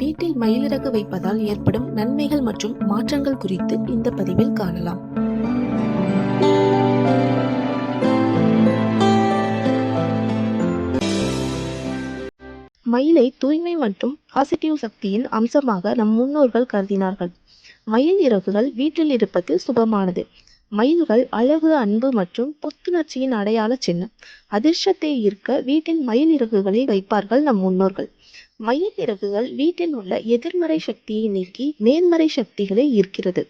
வீட்டில் மயிலிறகு வைப்பதால் ஏற்படும் நன்மைகள் மற்றும் மாற்றங்கள் குறித்து இந்த பதிவில் காணலாம். மயிலை தூய்மை மற்றும் பாசிட்டிவ் சக்தியின் அம்சமாக நம் முன்னோர்கள் கருதினார்கள். மயில் இறகுகள் வீட்டில் இருப்பது சுபமானது. மயில்கள் அழகு அன்பு மற்றும் புத்துணர்ச்சியின் அடையாள சின்னம். அதிர்ஷ்டத்தை ஈர்க்க வீட்டில் மயில் இறகுகளை வைப்பார்கள் நம் முன்னோர்கள். மயில் இறகுகள் வீட்டில் உள்ள எதிர்மறை சக்தியை நீக்கி நேர்மறை சக்திகளை ஈர்க்கிறது.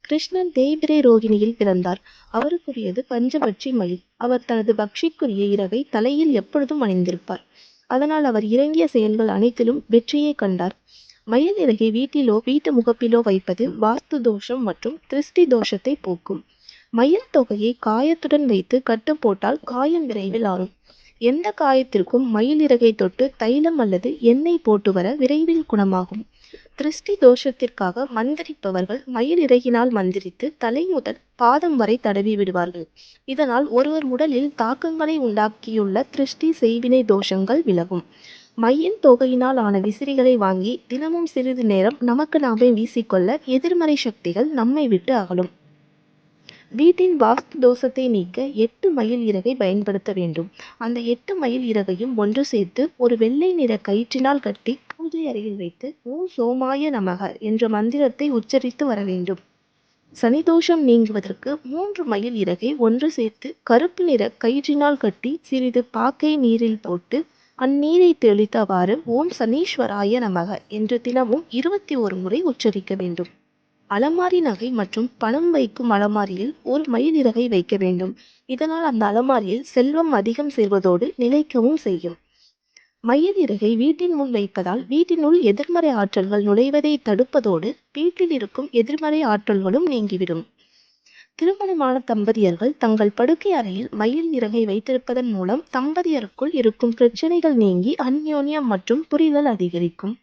கிருஷ்ணன் தேய்பிரை ரோகிணியில் பிறந்தார். அவருக்குரியது பஞ்சபட்சி மயில். அவர் தனது பக்ஷிக்குரிய இறகை தலையில் எப்பொழுதும் அணிந்திருப்பார். அதனால் அவர் இறங்கிய செயல்கள் அனைத்திலும் வெற்றியை கண்டார். மயில் இறகை வீட்டிலோ வீட்டு முகப்பிலோ வைப்பது வாஸ்து தோஷம் மற்றும் திருஷ்டி தோஷத்தை போக்கும். மயில் தொகையை காயத்துடன் வைத்து கட்டு போட்டால் காயம் விரைவில் ஆறும். எந்த காயத்திற்கும் மயில் இறகை தொட்டு தைலம் அல்லது எண்ணெய் போட்டு வர விரைவில் குணமாகும். திருஷ்டி தோஷத்திற்காக மந்திரிப்பவர்கள் மயில் இறகினால் மந்திரித்து தலை முதல் பாதம் வரை தடவி விடுவார்கள். இதனால் ஒருவர் உடலில் தாக்கங்களை உண்டாக்கியுள்ள திருஷ்டி செய்வினை தோஷங்கள் விலகும். மயில் தொகையினால் ஆன விசிறிகளை வாங்கி தினமும் சிறிது நேரம் நமக்கு நாமே வீசிக்கொள்ள எதிர்மறை சக்திகள் நம்மை விட்டு அகலும். வீட்டின் வாஸ்து தோஷத்தை நீக்க எட்டு மயில் இறகை பயன்படுத்த வேண்டும். அந்த எட்டு மயில் இறகையும் ஒன்று சேர்த்து ஒரு வெள்ளை நிற கயிற்றினால் கட்டி பூஜை அறையில் வைத்து ஓம் சோமாய நமக என்ற மந்திரத்தை உச்சரித்து வர வேண்டும். சனிதோஷம் நீங்குவதற்கு மூன்று மயில் இறகை ஒன்று சேர்த்து கருப்பு நிற கயிற்றினால் கட்டி சிறிது பாக்கை நீரில் போட்டு அந்நீரை தெளித்தவாறு ஓம் சனீஸ்வராய நமக என்று தினமும் இருபத்தி ஒரு முறை உச்சரிக்க வேண்டும். அலமாரி நகை மற்றும் பணம் வைக்கும் அலமாரியில் ஒரு மயில் இறகை வைக்க வேண்டும். இதனால் அந்த அலமாரியில் செல்வம் அதிகம் சேர்வதோடு நிலைக்கவும் செய்யும். மயில் இறகை வீட்டின் முன் வைப்பதால் வீட்டினுள் எதிர்மறை ஆற்றல்கள் நுழைவதை தடுப்பதோடு வீட்டில் இருக்கும் எதிர்மறை ஆற்றல்களும் நீங்கிவிடும். திருமணமான தம்பதியர்கள் தங்கள் படுக்கை அறையில் மயில் இறகை வைத்திருப்பதன் மூலம் தம்பதியருக்குள் இருக்கும் பிரச்சனைகள் நீங்கி அந்யோன்யம் மற்றும் புரிதல் அதிகரிக்கும்.